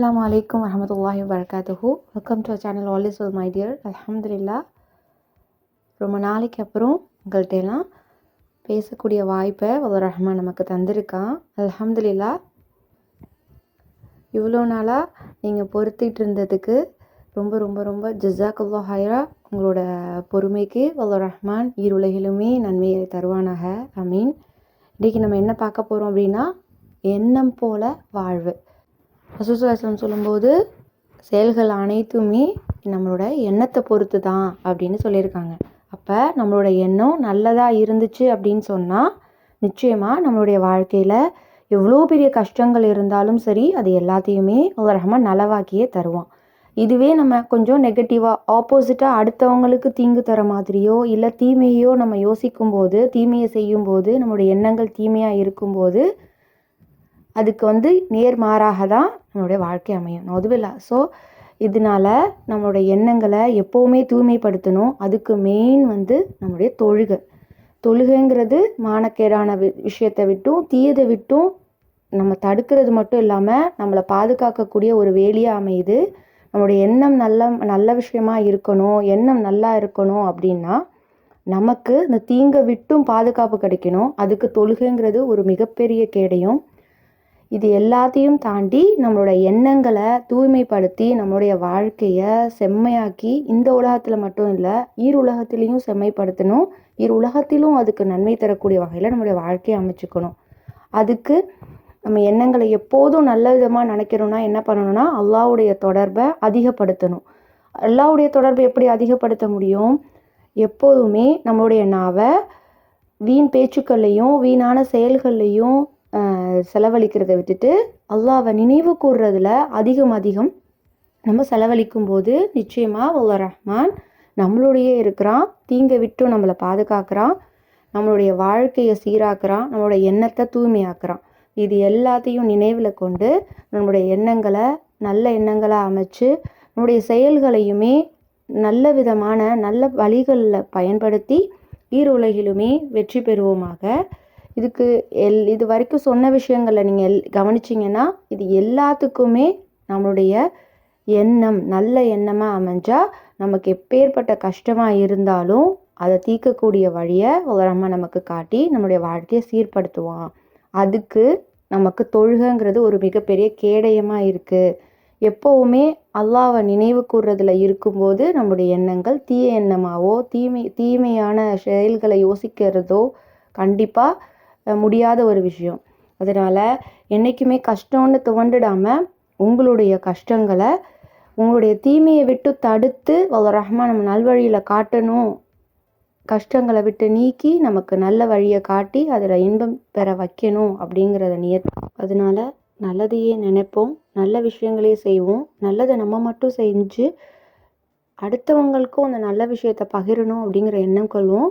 அஸ்லாம் அலைக்கும் வரமத்துல்லாஹி வபரகாத்துஹு welcome to channel always with my dear அலமதுல்லா ரொம்ப நாளைக்கு அப்புறம் உங்கள்கிட்ட எல்லாம் பேசக்கூடிய வாய்ப்பை வல்ல ரஹ்மான் நமக்கு தந்திருக்கான். அலமதுல்லா இவ்வளோ நாளாக நீங்கள் பொறுத்திட்டு இருந்ததுக்கு ரொம்ப ரொம்ப ரொம்ப ஜிஸாக்குல்லா ஹைரா உங்களோட பொறுமைக்கு வல்ல ரஹ்மான் ஈருலகிலுமே நன்மையை தருவானாக. அமீன் இன்றைக்கி நம்ம என்ன பார்க்க போகிறோம் அப்படின்னா எண்ணம் போல வாழ்வு. ரசூசுல்லாஸ்லம் சொல்லும்போது செயல்கள் அனைத்துமே நம்மளோட எண்ணத்தை பொறுத்து தான் அப்படின்னு சொல்லியிருக்காங்க. அப்போ நம்மளோட எண்ணம் நல்லதாக இருந்துச்சு அப்படின்னு சொன்னால் நிச்சயமாக நம்மளுடைய வாழ்க்கையில் எவ்வளோ பெரிய கஷ்டங்கள் இருந்தாலும் சரி அது எல்லாத்தையுமே ரஹ்மான் நலவாக்கியே தருவான். இதுவே நம்ம கொஞ்சம் நெகட்டிவாக ஆப்போசிட்டாக அடுத்தவங்களுக்கு தீங்கு தர மாதிரியோ இல்லை தீமையோ நம்ம யோசிக்கும்போது தீமையை செய்யும்போது நம்மளுடைய எண்ணங்கள் தீமையாக இருக்கும்போது அதுக்கு வந்து நேர்மாறாக தான் நம்மளுடைய வாழ்க்கை அமையும். நொதுவில்லா ஸோ இதனால நம்மளுடைய எண்ணங்களை எப்போவுமே தூய்மைப்படுத்தணும். அதுக்கு மெயின் வந்து நம்மளுடைய தொழுகை. தொழுகைங்கிறது மானக்கேடான வி விஷயத்தை விட்டும் தீயதை விட்டும் நம்ம தடுக்கிறது மட்டும் இல்லாமல் நம்மளை பாதுகாக்கக்கூடிய ஒரு வேலியாக அமையுது. நம்மளுடைய எண்ணம் நல்ல நல்ல விஷயமா இருக்கணும் எண்ணம் நல்லா இருக்கணும் அப்படின்னா நமக்கு இந்த தீங்கை விட்டும் பாதுகாப்பு கிடைக்கணும். அதுக்கு தொழுகைங்கிறது ஒரு மிகப்பெரிய கேடையும். இது எல்லாத்தையும் தாண்டி நம்மளோட எண்ணங்களை தூய்மைப்படுத்தி நம்மளுடைய வாழ்க்கையை செம்மையாக்கி இந்த உலகத்தில் மட்டும் இல்லை ஈர் உலகத்திலையும் செம்மைப்படுத்தணும். ஈர் உலகத்திலும் அதுக்கு நன்மை தரக்கூடிய வகையில் நம்மளுடைய வாழ்க்கையை அமைச்சுக்கணும். அதுக்கு நம்ம எண்ணங்களை எப்போதும் நல்ல விதமாக நினைக்கணும்னா என்ன பண்ணணும்னா அல்லாவுடைய தொடர்பை அதிகப்படுத்தணும். அல்லாவுடைய தொடர்பை எப்படி அதிகப்படுத்த முடியும்? எப்போதுமே நம்மளுடைய நாவை வீண் பேச்சுக்கள்லையும் வீணான செயல்கள்லையும் செலவழிக்கிறத விட்டுட்டு அல்லாவை நினைவு கூறுறதுல அதிகம் அதிகம் நம்ம செலவழிக்கும் போது நிச்சயமாக உள்ள ரஹ்மான் நம்மளுடைய இருக்கிறான் தீங்கை விட்டும் நம்மளை பாதுகாக்கிறான் நம்மளுடைய வாழ்க்கையை சீராக்குறான் நம்மளோட எண்ணத்தை தூய்மையாக்குறான். இது எல்லாத்தையும் நினைவில் கொண்டு நம்மளுடைய எண்ணங்களை நல்ல எண்ணங்களாக அமைச்சு நம்முடைய செயல்களையுமே நல்ல விதமான நல்ல வழிகளில் பயன்படுத்தி ஈருலகிலுமே வெற்றி பெறுவோமாக. இதுக்கு எல் இது வரைக்கும் சொன்ன விஷயங்களை நீங்கள் எல் கவனிச்சிங்கன்னா இது எல்லாத்துக்குமே நம்மளுடைய எண்ணம் நல்ல எண்ணமாக அமைஞ்சால் நமக்கு எப்பேற்பட்ட கஷ்டமாக இருந்தாலும் அதை தீர்க்கக்கூடிய வழியை நம்ம நமக்கு காட்டி நம்முடைய வாழ்க்கையை சீர்படுத்துவான். அதுக்கு நமக்கு தொழுகைங்கிறது ஒரு மிகப்பெரிய கேடயமாக இருக்குது எப்போவுமே அல்லாவை நினைவு கூறுறதுல இருக்கும்போது நம்முடைய எண்ணங்கள் தீய எண்ணமாவோ தீமை தீமையான செயல்களை யோசிக்கிறதோ கண்டிப்பாக முடியாத ஒரு விஷயம். அதனால் என்றைக்குமே கஷ்டம்னு துவண்டுடாமல் உங்களுடைய கஷ்டங்களை உங்களுடைய தீமையை விட்டு தடுத்து வல்ல ரஹ்மான் நம்ம நல்வழியில் காட்டணும். கஷ்டங்களை விட்டு நீக்கி நமக்கு நல்ல வழியை காட்டி அதில் இன்பம் பெற வைக்கணும் அப்படிங்கிறத நிய அதனால நல்லதையே நினைப்போம். நல்ல விஷயங்களே செய்வோம். நல்லதை நம்ம மட்டும் செஞ்சு அடுத்தவங்களுக்கும் அந்த நல்ல விஷயத்தை பகிரணும் அப்படிங்கிற எண்ணம் கொள்வோம்.